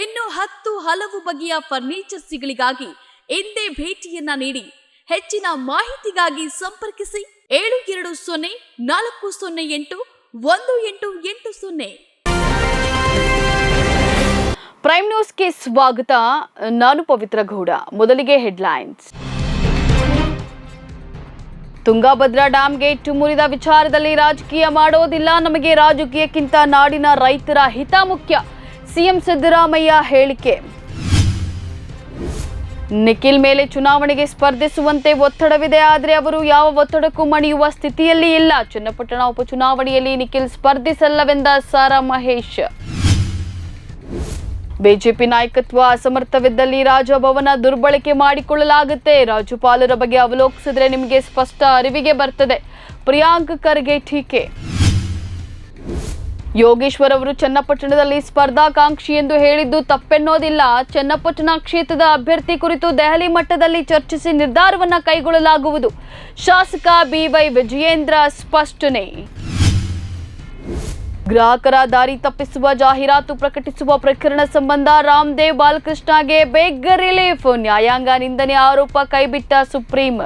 ಇನ್ನು ಹತ್ತು ಹಲವು ಬಗೆಯ ಫರ್ನಿಚರ್ಸ್ಗಳಿಗಾಗಿ ಎಂದೇ ಭೇಟಿಯನ್ನ ನೀಡಿ ಹೆಚ್ಚಿನ ಮಾಹಿತಿಗಾಗಿ ಸಂಪರ್ಕಿಸಿ ಏಳು ಎರಡು ಸೊನ್ನೆ ನಾಲ್ಕು ಸೊನ್ನೆ ಎಂಟು ಒಂದು ಎಂಟು ಎಂಟು ಸೊನ್ನೆ. ಪ್ರೈಮ್ ನ್ಯೂಸ್ಗೆ ಸ್ವಾಗತ. ನಾನು ಪವಿತ್ರ ಗೌಡ. ಮೊದಲಿಗೆ ಹೆಡ್ಲೈನ್ಸ್ ತುಂಗಾಭದ್ರಾ ಡ್ಯಾಮ್ ಗೇಟ್ ಮುರಿದ ವಿಚಾರದಲ್ಲಿ ರಾಜಕೀಯ ಮಾಡೋದಿಲ್ಲ ನಮಗೆ ರಾಜಕೀಯಕ್ಕಿಂತ ನಾಡಿನ ರೈತರ ಹಿತ ಮುಖ್ಯ. ಸಿಎಂ ಸಿದ್ದರಾಮಯ್ಯ ಹೇಳಿಕೆ. ನಿಖಿಲ್ ಮೇಲೆ ಚುನಾವಣೆಗೆ ಸ್ಪರ್ಧಿಸುವಂತೆ ಒತ್ತಡವಿದೆ, ಆದರೆ ಅವರು ಯಾವ ಒತ್ತಡಕ್ಕೂ ಮಣಿಯುವ ಸ್ಥಿತಿಯಲ್ಲಿ ಇಲ್ಲ. ಚನ್ನಪಟ್ಟಣ ಉಪಚುನಾವಣೆಯಲ್ಲಿ ನಿಖಿಲ್ ಸ್ಪರ್ಧಿಸಲ್ಲವೆಂದ ಸಾರಾ ಮಹೇಶ್. ಬಿಜೆಪಿ ನಾಯಕತ್ವ ಅಸಮರ್ಥವಿದ್ದಲ್ಲಿ ರಾಜಭವನ ದುರ್ಬಳಕೆ ಮಾಡಿಕೊಳ್ಳಲಾಗುತ್ತೆ. ರಾಜ್ಯಪಾಲರ ಬಗ್ಗೆ ಅವಲೋಕಿಸಿದ್ರೆ ನಿಮಗೆ ಸ್ಪಷ್ಟ ಅರಿವಿಗೆ ಬರ್ತದೆ. ಪ್ರಿಯಾಂಕ್ ಖರ್ಗೆ ಟೀಕೆ. ಯೋಗೇಶ್ವರ್ ಅವರು ಚನ್ನಪಟ್ಟಣದಲ್ಲಿ ಸ್ಪರ್ಧಾಕಾಂಕ್ಷಿ ಎಂದು ಹೇಳಿದ್ದು ತಪ್ಪೆನ್ನೋದಿಲ್ಲ. ಚನ್ನಪಟ್ಟಣ ಕ್ಷೇತ್ರದ ಅಭ್ಯರ್ಥಿ ಕುರಿತು ದೆಹಲಿ ಮಟ್ಟದಲ್ಲಿ ಚರ್ಚಿಸಿ ನಿರ್ಧಾರವನ್ನು ಕೈಗೊಳ್ಳಲಾಗುವುದು. ಶಾಸಕ ಬಿವೈ ವಿಜಯೇಂದ್ರ ಸ್ಪಷ್ಟನೆ. ಗ್ರಾಹಕರ ದಾರಿ ತಪ್ಪಿಸುವ ಜಾಹೀರಾತು ಪ್ರಕಟಿಸುವ ಪ್ರಕರಣ ಸಂಬಂಧ ರಾಮದೇವ್ ಬಾಲಕೃಷ್ಣಗೆ ಬೇಗ ರಿಲೀಫ್. ನ್ಯಾಯಾಂಗ ನಿಂದನೆ ಆರೋಪ ಕೈಬಿಟ್ಟ ಸುಪ್ರೀಂ.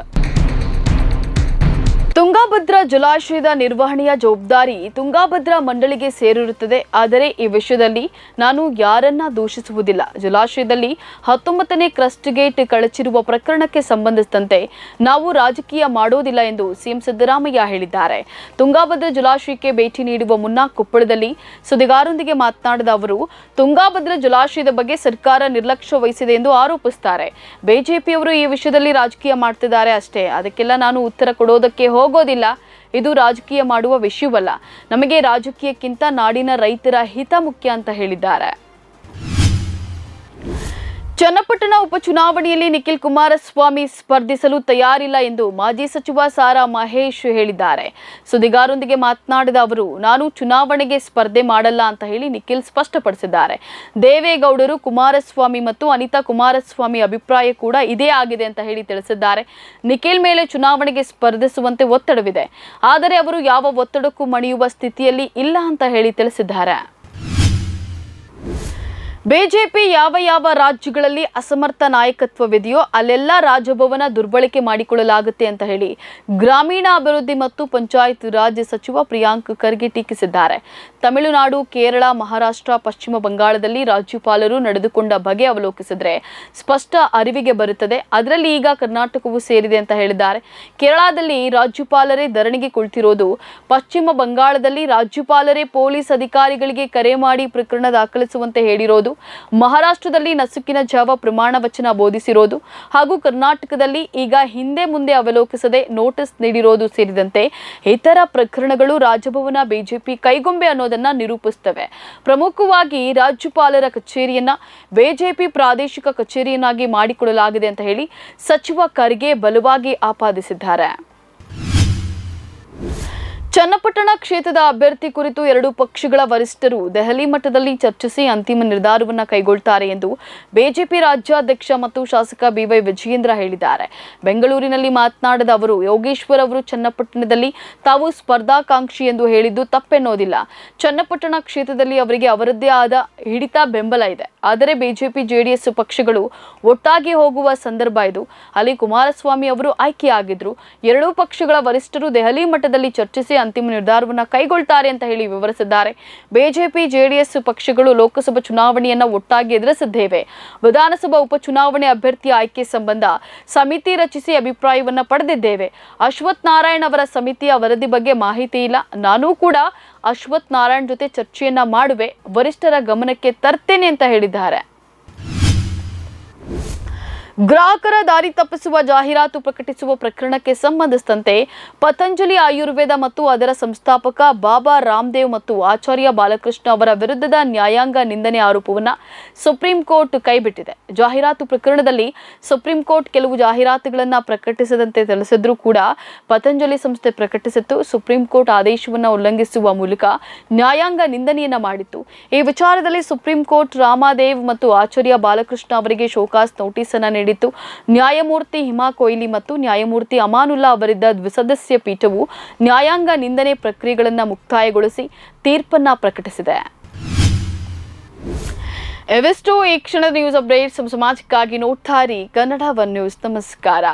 ತುಂಗಾಭದ್ರಾ ಜಲಾಶಯದ ನಿರ್ವಹಣೆಯ ಜವಾಬ್ದಾರಿ ತುಂಗಾಭದ್ರಾ ಮಂಡಳಿಗೆ ಸೇರಿರುತ್ತದೆ. ಆದರೆ ಈ ವಿಷಯದಲ್ಲಿ ನಾನು ಯಾರನ್ನ ದೂಷಿಸುವುದಿಲ್ಲ. ಜಲಾಶಯದಲ್ಲಿ ಹತ್ತೊಂಬತ್ತನೇ ಕ್ರಸ್ಟ್ ಗೇಟ್ ಕಳಚಿರುವ ಪ್ರಕರಣಕ್ಕೆ ಸಂಬಂಧಿಸಿದಂತೆ ನಾವು ರಾಜಕೀಯ ಮಾಡೋದಿಲ್ಲ ಎಂದು ಸಿಎಂ ಸಿದ್ದರಾಮಯ್ಯ ಹೇಳಿದ್ದಾರೆ. ತುಂಗಾಭದ್ರ ಜಲಾಶಯಕ್ಕೆ ಭೇಟಿ ನೀಡುವ ಮುನ್ನ ಕೊಪ್ಪಳದಲ್ಲಿ ಸುದ್ದಿಗಾರರೊಂದಿಗೆ ಮಾತನಾಡಿದ ಅವರು, ತುಂಗಾಭದ್ರಾ ಜಲಾಶಯದ ಬಗ್ಗೆ ಸರ್ಕಾರ ನಿರ್ಲಕ್ಷ್ಯ ವಹಿಸಿದೆ ಎಂದು ಆರೋಪಿಸುತ್ತಾರೆ. ಬಿಜೆಪಿಯವರು ಈ ವಿಷಯದಲ್ಲಿ ರಾಜಕೀಯ ಮಾಡ್ತಿದ್ದಾರೆ ಅಷ್ಟೇ. ಅದಕ್ಕೆಲ್ಲ ನಾನು ಉತ್ತರ ಕೊಡೋದಕ್ಕೆ ಹೋಗೋದಿಲ್ಲ. ಇದು ರಾಜಕೀಯ ಮಾಡುವ ವಿಷಯವಲ್ಲ. ನಮಗೆ ರಾಜಕೀಯಕ್ಕಿಂತ ನಾಡಿನ ರೈತರ ಹಿತ ಮುಖ್ಯ ಅಂತ ಹೇಳಿದ್ದಾರೆ. ಚನ್ನಪಟ್ಟಣ ಉಪಚುನಾವಣೆಯಲ್ಲಿ ನಿಖಿಲ್ ಕುಮಾರಸ್ವಾಮಿ ಸ್ಪರ್ಧಿಸಲು ತಯಾರಿಲ್ಲ ಎಂದು ಮಾಜಿ ಸಚಿವ ಸಾರಾ ಮಹೇಶ್ ಹೇಳಿದ್ದಾರೆ. ಸುದ್ದಿಗಾರರೊಂದಿಗೆ ಮಾತನಾಡಿದ ಅವರು, ನಾನು ಚುನಾವಣೆಗೆ ಸ್ಪರ್ಧೆ ಮಾಡಲ್ಲ ಅಂತ ಹೇಳಿ ನಿಖಿಲ್ ಸ್ಪಷ್ಟಪಡಿಸಿದ್ದಾರೆ. ದೇವೇಗೌಡರು ಕುಮಾರಸ್ವಾಮಿ ಮತ್ತು ಅನಿತಾ ಕುಮಾರಸ್ವಾಮಿ ಅಭಿಪ್ರಾಯ ಕೂಡ ಇದೇ ಆಗಿದೆ ಅಂತ ಹೇಳಿ ತಿಳಿಸಿದ್ದಾರೆ. ನಿಖಿಲ್ ಮೇಲೆ ಚುನಾವಣೆಗೆ ಸ್ಪರ್ಧಿಸುವಂತೆ ಒತ್ತಡವಿದೆ. ಆದರೆ ಅವರು ಯಾವ ಒತ್ತಡಕ್ಕೂ ಮಣಿಯುವ ಸ್ಥಿತಿಯಲ್ಲಿ ಇಲ್ಲ ಅಂತ ಹೇಳಿ ತಿಳಿಸಿದ್ದಾರೆ. ಬಿಜೆಪಿ ಯಾವ ಯಾವ ರಾಜ್ಯಗಳಲ್ಲಿ ಅಸಮರ್ಥ ನಾಯಕತ್ವವಿದೆಯೋ ಅಲ್ಲೆಲ್ಲ ರಾಜಭವನ ದುರ್ಬಳಕೆ ಮಾಡಿಕೊಳ್ಳಲಾಗುತ್ತೆ ಅಂತ ಹೇಳಿ ಗ್ರಾಮೀಣಾಭಿವೃದ್ಧಿ ಮತ್ತು ಪಂಚಾಯತ್ ರಾಜ್ಯ ಸಚಿವ ಪ್ರಿಯಾಂಕ್ ಖರ್ಗೆ ಟೀಕಿಸಿದ್ದಾರೆ. ತಮಿಳುನಾಡು, ಕೇರಳ, ಮಹಾರಾಷ್ಟ್ರ, ಪಶ್ಚಿಮ ಬಂಗಾಳದಲ್ಲಿ ರಾಜ್ಯಪಾಲರು ನಡೆದುಕೊಂಡ ಬಗೆ ಅವಲೋಕಿಸಿದ್ರೆ ಸ್ಪಷ್ಟ ಅರಿವಿಗೆ ಬರುತ್ತದೆ. ಅದರಲ್ಲಿ ಈಗ ಕರ್ನಾಟಕವೂ ಸೇರಿದೆ ಅಂತ ಹೇಳಿದ್ದಾರೆ. ಕೇರಳದಲ್ಲಿ ರಾಜ್ಯಪಾಲರೇ ಧರಣಿಗೆ ಕುಳಿತಿರೋದು, ಪಶ್ಚಿಮ ಬಂಗಾಳದಲ್ಲಿ ರಾಜ್ಯಪಾಲರೇ ಪೊಲೀಸ್ ಅಧಿಕಾರಿಗಳಿಗೆ ಕರೆ ಮಾಡಿ ಪ್ರಕರಣ ದಾಖಲಿಸುವಂತೆ ಹೇಳಿರೋದು, ಮಹಾರಾಷ್ಟ್ರದಲ್ಲಿ ನಸುಕಿನ ಜಾವ ಪ್ರಮಾಣ ವಚನ ಬೋಧಿಸಿರೋದು ಹಾಗೂ ಕರ್ನಾಟಕದಲ್ಲಿ ಈಗ ಹಿಂದೆ ಮುಂದೆ ಅವಲೋಕಿಸದೆ ನೋಟಿಸ್ ನೀಡಿರೋದು ಸೇರಿದಂತೆ ಇತರ ಪ್ರಕರಣಗಳು ರಾಜಭವನ, ಬಿಜೆಪಿ ಕೈಗೊಂಬೆ ಅನ್ನೋದನ್ನ ನಿರೂಪಿಸ್ತವೆ. ಪ್ರಮುಖವಾಗಿ ರಾಜ್ಯಪಾಲರ ಕಚೇರಿಯನ್ನ ಬಿಜೆಪಿ ಪ್ರಾದೇಶಿಕ ಕಚೇರಿಯನ್ನಾಗಿ ಮಾಡಿಕೊಳ್ಳಲಾಗಿದೆ ಅಂತ ಹೇಳಿ ಸಚಿವ ಖರ್ಗೆ ಬಲವಾಗಿ ಆಪಾದಿಸಿದ್ದಾರೆ. ಚನ್ನಪಟ್ಟಣ ಕ್ಷೇತ್ರದ ಅಭ್ಯರ್ಥಿ ಕುರಿತು ಎರಡು ಪಕ್ಷಗಳ ವರಿಷ್ಠರು ದೆಹಲಿ ಮಟ್ಟದಲ್ಲಿ ಚರ್ಚಿಸಿ ಅಂತಿಮ ನಿರ್ಧಾರವನ್ನು ಕೈಗೊಳ್ತಾರೆ ಎಂದು ಬಿಜೆಪಿ ರಾಜ್ಯಾಧ್ಯಕ್ಷ ಮತ್ತು ಶಾಸಕ ಬಿವೈ ವಿಜಯೇಂದ್ರ ಹೇಳಿದ್ದಾರೆ. ಬೆಂಗಳೂರಿನಲ್ಲಿ ಮಾತನಾಡಿದ ಅವರು, ಯೋಗೇಶ್ವರ್ ಅವರು ಚನ್ನಪಟ್ಟಣದಲ್ಲಿ ತಾವು ಸ್ಪರ್ಧಾಕಾಂಕ್ಷಿ ಎಂದು ಹೇಳಿದ್ದು ತಪ್ಪೆನ್ನೋದಿಲ್ಲ. ಚನ್ನಪಟ್ಟಣ ಕ್ಷೇತ್ರದಲ್ಲಿ ಅವರಿಗೆ ಅವರದ್ದೇ ಆದ ಹಿಡಿತ ಬೆಂಬಲ ಇದೆ. ಆದರೆ ಬಿಜೆಪಿ, ಜೆಡಿಎಸ್ ಪಕ್ಷಗಳು ಒಟ್ಟಾಗಿ ಹೋಗುವ ಸಂದರ್ಭ ಇದು. ಅಲ್ಲಿ ಕುಮಾರಸ್ವಾಮಿ ಅವರು ಆಯ್ಕೆಯಾಗಿದ್ರು. ಎರಡೂ ಪಕ್ಷಗಳ ವರಿಷ್ಠರು ದೆಹಲಿ ಮಟ್ಟದಲ್ಲಿ ಚರ್ಚಿಸಿ ಅಂತಿಮ ನಿರ್ಧಾರವನ್ನು ಕೈಗೊಳ್ತಾರೆ ಅಂತ ಹೇಳಿ ವಿವರಿಸಿದ್ದಾರೆ. ಬಿಜೆಪಿ, ಜೆಡಿಎಸ್ ಪಕ್ಷಗಳು ಲೋಕಸಭಾ ಚುನಾವಣೆಯನ್ನ ಒಟ್ಟಾಗಿ ಎದುರಿಸಿದ್ದೇವೆ. ವಿಧಾನಸಭಾ ಉಪಚುನಾವಣೆ ಅಭ್ಯರ್ಥಿ ಆಯ್ಕೆ ಸಂಬಂಧ ಸಮಿತಿ ರಚಿಸಿ ಅಭಿಪ್ರಾಯವನ್ನ ಪಡೆದಿದ್ದೇವೆ. ಅಶ್ವಥ್ ನಾರಾಯಣ್ ಅವರ ಸಮಿತಿಯ ವರದಿ ಬಗ್ಗೆ ಮಾಹಿತಿ ಇಲ್ಲ. ನಾನು ಕೂಡ ಅಶ್ವಥ್ ನಾರಾಯಣ್ ಜೊತೆ ಚರ್ಚೆಯನ್ನ ಮಾಡುವೆ. ವರಿಷ್ಠರ ಗಮನಕ್ಕೆ ತರ್ತೇನೆ ಅಂತ ಹೇಳಿದ್ದಾರೆ. ಗ್ರಾಹಕರ ದಾರಿ ತಪ್ಪಿಸುವ ಜಾಹೀರಾತು ಪ್ರಕಟಿಸುವ ಪ್ರಕರಣಕ್ಕೆ ಸಂಬಂಧಿಸಿದಂತೆ ಪತಂಜಲಿ ಆಯುರ್ವೇದ ಮತ್ತು ಅದರ ಸಂಸ್ಥಾಪಕ ಬಾಬಾ ರಾಮದೇವ್ ಮತ್ತು ಆಚಾರ್ಯ ಬಾಲಕೃಷ್ಣ ಅವರ ವಿರುದ್ಧದ ನ್ಯಾಯಾಂಗ ನಿಂದನೆ ಆರೋಪವನ್ನು ಸುಪ್ರೀಂ ಕೋರ್ಟ್ ಕೈಬಿಟ್ಟಿದೆ. ಜಾಹೀರಾತು ಪ್ರಕರಣದಲ್ಲಿ ಸುಪ್ರೀಂ ಕೋರ್ಟ್ ಕೆಲವು ಜಾಹೀರಾತುಗಳನ್ನು ಪ್ರಕಟಿಸದಂತೆ ತಿಳಿಸಿದ್ರೂ ಕೂಡ ಪತಂಜಲಿ ಸಂಸ್ಥೆ ಪ್ರಕಟಿಸಿತ್ತು. ಸುಪ್ರೀಂ ಕೋರ್ಟ್ ಆದೇಶವನ್ನು ಉಲ್ಲಂಘಿಸುವ ಮೂಲಕ ನ್ಯಾಯಾಂಗ ನಿಂದನೆಯನ್ನ ಮಾಡಿತ್ತು. ಈ ವಿಚಾರದಲ್ಲಿ ಸುಪ್ರೀಂ ಕೋರ್ಟ್ ರಾಮದೇವ್ ಮತ್ತು ಆಚಾರ್ಯ ಬಾಲಕೃಷ್ಣ ಅವರಿಗೆ ಶೋಕಾಸ್ ನೋಟಿಸ್ ಅನ್ನ ನೀಡಿತ್ತು. ನ್ಯಾಯಮೂರ್ತಿ ಹಿಮಾ ಕೊಯ್ಲಿ ಮತ್ತು ನ್ಯಾಯಮೂರ್ತಿ ಅಮಾನುಲ್ಲಾ ಅವರಿದ್ದ ದ್ವಿಸದಸ್ಯ ಪೀಠವು ನ್ಯಾಯಾಂಗ ನಿಂದನೆ ಪ್ರಕ್ರಿಯೆಗಳನ್ನು ಮುಕ್ತಾಯಗೊಳಿಸಿ ತೀರ್ಪನ್ನ ಪ್ರಕಟಿಸಿದೆ. ಎವೆಸ್ಟು ಈ ಕ್ಷಣದ ನ್ಯೂಸ್ ಅಪ್ಡೇಟ್ಸ್ ಸಮಾಜಕ್ಕಾಗಿ ನೋಡ್ತಾ ಕನ್ನಡ ಒನ್ ನ್ಯೂಸ್. ನಮಸ್ಕಾರ.